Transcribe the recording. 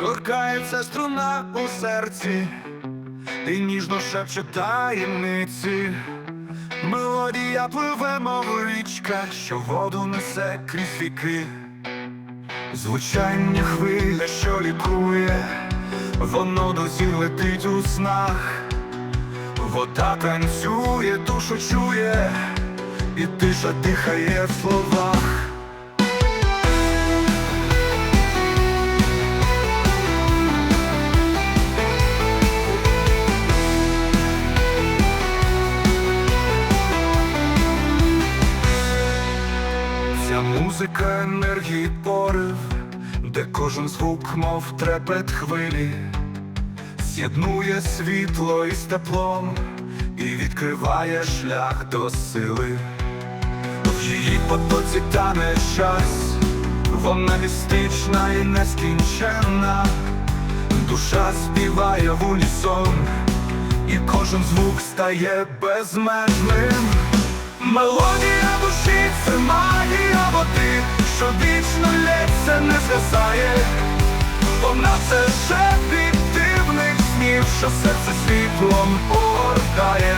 торкається струна у серці, і ніжно шепче таємниці. Мелодія пливе, мов річка, що воду несе крізь віки. Звучання хвиля, що лікує, воно досі летить у снах. Вода танцює, душу чує, і тиша дихає в словах. Музика енергії порив, де кожен звук, мов трепет хвилі, з'єднує світло із теплом і відкриває шлях до сили. В її потоці тане час, вона містична і нескінченна, душа співає в унісон, і кожен звук стає безмежним. Мелодія душі не згасає. Вона це ще дивних снів, що серце світлом огортає.